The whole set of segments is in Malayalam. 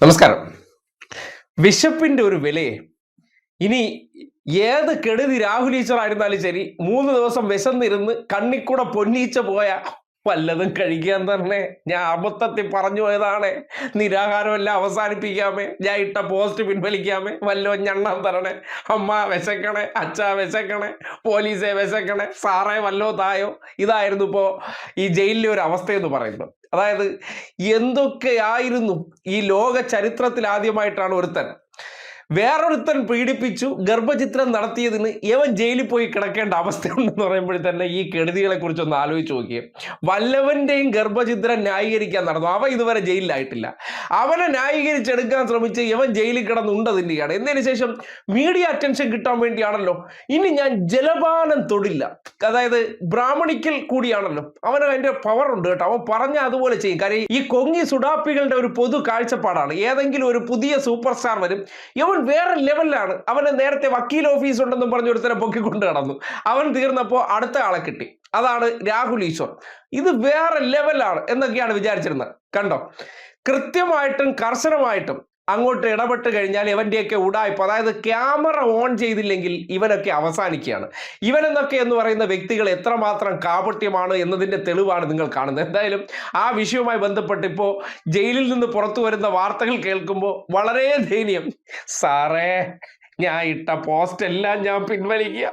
നമസ്കാരം. വിശപ്പിന്റെ ഒരു വിലയെ ഇനി ഏത് കെടുതി രാഹുൽ ഈശ്വർ ആയിരുന്നാലും ശരി മൂന്ന് ദിവസം വിശന്നിരുന്ന് കണ്ണിക്കൂടെ പൊന്നീച്ച പോയ വല്ലതും കഴിക്കാൻ തന്നെ. ഞാൻ അബദ്ധത്തിൽ പറഞ്ഞു പോയതാണ്. നിരാഹാരമെല്ലാം അവസാനിപ്പിക്കാമേ. ഞാൻ ഇട്ട പോസ്റ്റ് പിൻവലിക്കാമേ. വല്ലോ ഞണ്ണം തരണേ. അമ്മ വിശക്കണേ. അച്ഛ വിശക്കണേ. പോലീസെ വിശക്കണേ. സാറേ വല്ലോ തായോ ഇതായിരുന്നു ഇപ്പോൾ ഈ ജയിലിലെ ഒരു അവസ്ഥയെന്ന് പറയുന്നത്. അതായത് എന്തൊക്കെയായിരുന്നു ഈ ലോക ചരിത്രത്തിൽ ആദ്യമായിട്ടാണ് ഒരുത്തൻ വേറൊരുത്തൻ പീഡിപ്പിച്ചു ഗർഭചിത്രം നടത്തിയതിന് ഇവൻ ജയിലിൽ പോയി കിടക്കേണ്ട അവസ്ഥയുണ്ടെന്ന് പറയുമ്പോൾ തന്നെ ഈ കെടുതികളെ കുറിച്ച് ഒന്ന് ആലോചിച്ച് നോക്കിയേ. വല്ലവന്റെയും ഗർഭചിത്രം ന്യായീകരിക്കാൻ നടന്നു. അവൻ ഇതുവരെ ജയിലിലായിട്ടില്ല. അവനെ ന്യായീകരിച്ചെടുക്കാൻ ശ്രമിച്ച് ഇവൻ ജയിലിൽ കിടന്നുണ്ട് അതിന്റെയാണ് എന്നതിന് ശേഷം മീഡിയ അറ്റൻഷൻ കിട്ടാൻ വേണ്ടിയാണല്ലോ. ഇനി ഞാൻ ജലപാനം തൊടില്ല. അതായത് ബ്രാഹ്മണിക്കൽ കൂടിയാണല്ലോ. അവന് അതിന്റെ പവർ ഉണ്ട് കേട്ടോ. അവൻ പറഞ്ഞ അതുപോലെ ചെയ്യും. കാര്യം ഈ കൊങ്ങി സുഡാപ്പികളുടെ ഒരു പൊതു കാഴ്ചപ്പാടാണ്. ഏതെങ്കിലും ഒരു പുതിയ സൂപ്പർ സ്റ്റാർ വരും. ഇവൻ വേറെ ലെവലിലാണ് അവന് നേരത്തെ വക്കീൽ ഓഫീസ് ഉണ്ടെന്നും പറഞ്ഞ് ഒരുത്തനെ പൊക്കിക്കൊണ്ട് നടന്നു. അവൻ തീർന്നപ്പോൾ അടുത്ത ആളെ കിട്ടി. അതാണ് രാഹുൽ ഈശ്വർ. ഇത് വേറെ ലെവലാണ് എന്നൊക്കെയാണ് വിചാരിച്ചിരുന്നത്. കണ്ടോ? കൃത്യമായിട്ടും കർശനമായിട്ടും അങ്ങോട്ട് ഇടപെട്ട് കഴിഞ്ഞാൽ ഇവന്റെയൊക്കെ ഉടായ്പ അതായത് ക്യാമറ ഓൺ ചെയ്തില്ലെങ്കിൽ ഇവനൊക്കെ അവസാനിക്കുകയാണ്. ഇവനെന്നൊക്കെ എന്ന് പറയുന്ന വ്യക്തികൾ എത്രമാത്രം കാപട്യമാണ് എന്നതിന്റെ തെളിവാണ് നിങ്ങൾ കാണുന്നത്. എന്തായാലും ആ വിഷയവുമായി ബന്ധപ്പെട്ട് ഇപ്പോൾ ജയിലിൽ നിന്ന് പുറത്തു വരുന്ന വാർത്തകൾ കേൾക്കുമ്പോൾ വളരെ ദയനീയം. സാറേ ഞാൻ ഇട്ട പോസ്റ്റ് എല്ലാം ഞാൻ പിൻവലിക്കുക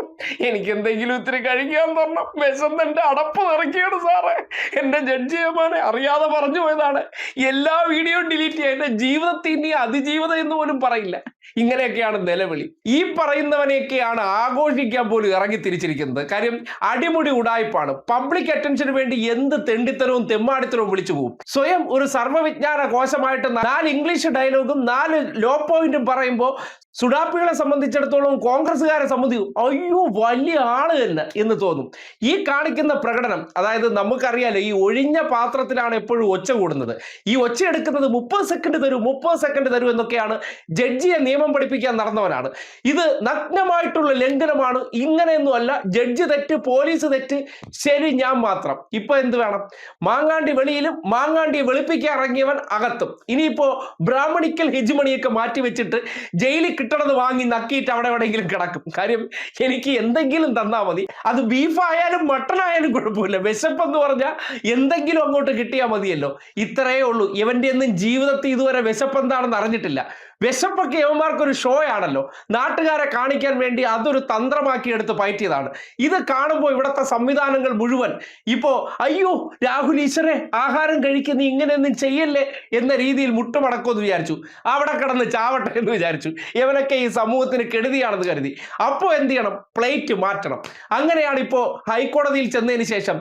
എനിക്ക് എന്തെങ്കിലും ഇത്തിരി കഴിക്കാൻ തരണം. വിശന്ന് എന്റെ അടപ്പ് നിറയ്ക്കുകയാണ് സാറേ എന്റെ ജഡ്ജിയമാനെ അറിയാതെ പറഞ്ഞു പോയതാണ്. എല്ലാ വീഡിയോയും ഡിലീറ്റ് ചെയ്യുക എന്റെ ജീവിതത്തിൽ ഇനി അതിജീവിതം എന്ന് പോലും പറയില്ല. ഇങ്ങനെയൊക്കെയാണ് നിലവിളി. ഈ പറയുന്നവനെയൊക്കെയാണ് ആഘോഷിക്കാൻ പോലും ഇറങ്ങി തിരിച്ചിരിക്കുന്നത്. കാര്യം അടിമുടി ഉടായ്പാണ്. പബ്ലിക് അറ്റൻഷന് വേണ്ടി എന്ത് തെണ്ടിത്തരവും തെമ്മാടിത്തരവും വിളിച്ചു പോകും സ്വയം ഒരു സർവവിജ്ഞാന കോശമായിട്ട് നാല് ഇംഗ്ലീഷ് ഡയലോഗും നാല് ലോ പോയിന്റും പറയുമ്പോൾ സുഡാപ്പികളെ സംബന്ധിച്ചിടത്തോളം കോൺഗ്രസ്സുകാരെ സംബന്ധിക്കും അയ്യോ വലിയ ആൾ തന്നെ എന്ന് തോന്നും. ഈ കാണിക്കുന്ന പ്രകടനം അതായത് നമുക്കറിയാലോ ഈ ഒഴിഞ്ഞ പാത്രത്തിലാണ് എപ്പോഴും ഒച്ച കൂടുന്നത്. ഈ ഒച്ച എടുക്കുന്നത് മുപ്പത് സെക്കൻഡ് തരൂ മുപ്പത് സെക്കൻഡ് തരൂ എന്നൊക്കെയാണ് ജഡ്ജിയെ നിയമം പഠിപ്പിക്കാൻ നടന്നവനാണ്. ഇത് നഗ്നമായിട്ടുള്ള ലംഘനമാണ്. ഇങ്ങനെയൊന്നും അല്ല ജഡ്ജി തെറ്റ് പോലീസ് തെറ്റ് ശരി ഞാൻ മാത്രം. ഇപ്പൊ എന്ത് വേണം? മാങ്ങാണ്ടി വെളിയിലും മാങ്ങാണ്ടി വെളുപ്പിക്കാൻ ഇറങ്ങിയവൻ അകത്തും. ഇനിയിപ്പോ ബ്രാഹ്മണിക്കൽ ഹിജ്മണിയൊക്കെ മാറ്റി വെച്ചിട്ട് ജയിലിൽ കിട്ടണത് വാങ്ങി നക്കിയിട്ട് അവിടെ എവിടെയെങ്കിലും കിടക്കും. കാര്യം എനിക്ക് എന്തെങ്കിലും തന്നാൽ മതി. അത് ബീഫായാലും ആയാലും കുഴപ്പമില്ല. വിശപ്പെന്ന് പറഞ്ഞാൽ എന്തെങ്കിലും അങ്ങോട്ട് കിട്ടിയാൽ മതിയല്ലോ. ഇത്രയേ ഉള്ളൂ. ഇവന്റെ ഒന്നും ജീവിതത്തിൽ ഇതുവരെ വിശപ്പ് എന്താണെന്ന് അറിഞ്ഞിട്ടില്ല. വിശപ്പൊക്കെ യവന്മാർക്കൊരു ഷോ ആണല്ലോ നാട്ടുകാരെ കാണിക്കാൻ വേണ്ടി അതൊരു തന്ത്രമാക്കി എടുത്ത് പയറ്റിയതാണ്. ഇത് കാണുമ്പോൾ ഇവിടുത്തെ സംവിധാനങ്ങൾ മുഴുവൻ ഇപ്പോൾ അയ്യോ രാഹുൽ ഈശ്വരെ ആഹാരം കഴിക്കുന്ന ഇങ്ങനെയൊന്നും ചെയ്യല്ലേ? എന്ന രീതിയിൽ മുട്ടുമടക്കുമെന്ന് വിചാരിച്ചു. അവിടെ കിടന്ന് ചാവട്ടെ എന്ന് വിചാരിച്ചു. ഇവനൊക്കെ ഈ സമൂഹത്തിന് കെടുതിയാണെന്ന് കരുതി. അപ്പോൾ എന്ത് ചെയ്യണം? പ്ലേറ്റ് മാറ്റണം. അങ്ങനെയാണ് ഇപ്പോൾ ഹൈക്കോടതിയിൽ ചെന്നതിന് ശേഷം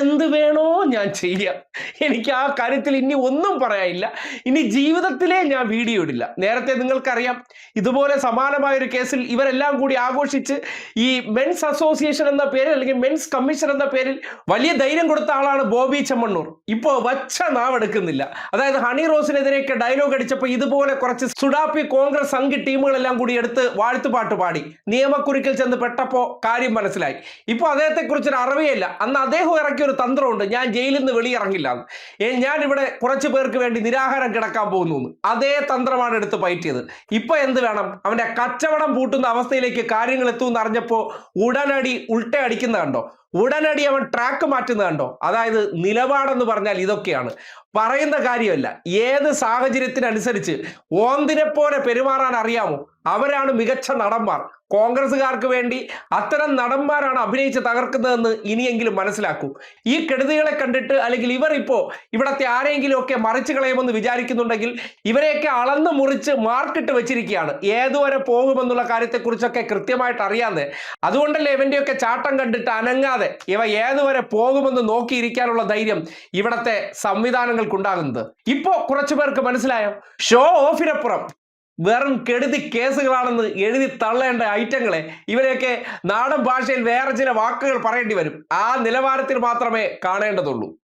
എന്ത് വേണോ ഞാൻ ചെയ്യാം. എനിക്ക് ആ കാര്യത്തിൽ ഇനി ഒന്നും പറയാനില്ല. ഇനി ജീവിതത്തിലേ ഞാൻ വീഡിയോ ഇടില്ല. നേരത്തെ നിങ്ങൾക്കറിയാം. ഇതുപോലെ സമാനമായ ഒരു കേസിൽ ഇവരെല്ലാം കൂടി ആഘോഷിച്ച് ഈ മെൻസ് അസോസിയേഷൻ എന്ന പേരിൽ അല്ലെങ്കിൽ മെൻസ് കമ്മീഷൻ എന്ന പേരിൽ വലിയ ധൈര്യം കൊടുത്ത ആളാണ് ബോബി ചെമ്മണ്ണൂർ. ഇപ്പോ വച്ച നാവെടുക്കുന്നില്ല. അതായത് ഹണി റോസിനെതിരെയൊക്കെ ഡയലോഗ് അടിച്ചപ്പോൾ ഇതുപോലെ കുറച്ച് സുഡാപ്പി കോൺഗ്രസ് സംഘി ടീമുകളെല്ലാം കൂടി എടുത്ത് വാഴ്ത്തുപാട്ട് പാടി. നിയമക്കുരുക്കിൽ ചെന്ന് പെട്ടപ്പോൾ കാര്യം മനസ്സിലായി. ഇപ്പോൾ അദ്ദേഹത്തെ കുറിച്ചൊരു അറിവേയില്ല അന്ന് അദ്ദേഹം ഇറക്കിയ ഒരു തന്ത്രമുണ്ട് ഞാൻ ജയിലിൽ നിന്ന് വെളിയിറങ്ങില്ല. ഞാൻ ഇവിടെ കുറച്ച് പേർക്ക് വേണ്ടി നിരാഹാരം കിടക്കാൻ പോകുന്നു അതേ തന്ത്രമാണ് എടുത്ത് പയറ്റിയത് ഇപ്പൊ എന്ത് വേണം? അവന്റെ കച്ചവടം പൂട്ടുന്ന അവസ്ഥയിലേക്ക് കാര്യങ്ങൾ എത്തുമെന്ന് അറിഞ്ഞപ്പോ ഉടനടി ഉൾട്ട അടിക്കുന്ന കണ്ടോ? ഉടനടി അവൻ ട്രാക്ക് മാറ്റുന്നത് കണ്ടോ? അതായത് നിലപാടെന്ന് പറഞ്ഞാൽ ഇതൊക്കെയാണ്. പറയുന്ന കാര്യമല്ല. ഏത് സാഹചര്യത്തിനനുസരിച്ച് ഓന്തിനെ പോലെ പെരുമാറാൻ അറിയാമോ? അവരാണ് മികച്ച നടന്മാർ. കോൺഗ്രസ്സുകാർക്ക് വേണ്ടി അത്തരം നടന്മാരാണ് അഭിനയിച്ച് തകർക്കുന്നതെന്ന് ഇനിയെങ്കിലും മനസ്സിലാക്കൂ. ഈ കെടുതികളെ കണ്ടിട്ട് അല്ലെങ്കിൽ ഇവർ ഇപ്പോൾ ഇവിടത്തെ ആരെങ്കിലും ഒക്കെ മറിച്ചു കളയുമെന്ന് വിചാരിക്കുന്നുണ്ടെങ്കിൽ ഇവരെയൊക്കെ അളന്ന് മുറിച്ച് മാർക്കിട്ട് വെച്ചിരിക്കുകയാണ്. ഏതുവരെ പോകുമെന്നുള്ള കാര്യത്തെക്കുറിച്ചൊക്കെ കൃത്യമായിട്ട് അറിയാതെ. അതുകൊണ്ടല്ലേ ഇവന്റെയൊക്കെ ചാട്ടം കണ്ടിട്ട് അനങ്ങാതെ ഇവ ഏതുവരെ പോകുമെന്ന് നോക്കിയിരിക്കാനുള്ള ധൈര്യം ഇവിടത്തെ സംവിധാനങ്ങൾക്കുണ്ടാകുന്നത്. ഇപ്പോ കുറച്ചു പേർക്ക് മനസ്സിലായോ? ഷോ ഓഫിനപ്പുറം വെറും കെടുതി കേസുകളാണെന്ന് എഴുതി തള്ളേണ്ട ഐറ്റങ്ങളെ ഇവരെയൊക്കെ നാടൻ ഭാഷയിൽ വേറെ ചില വാക്കുകൾ പറയേണ്ടി വരും. ആ നിലവാരത്തിൽ മാത്രമേ കാണേണ്ടതുള്ളൂ.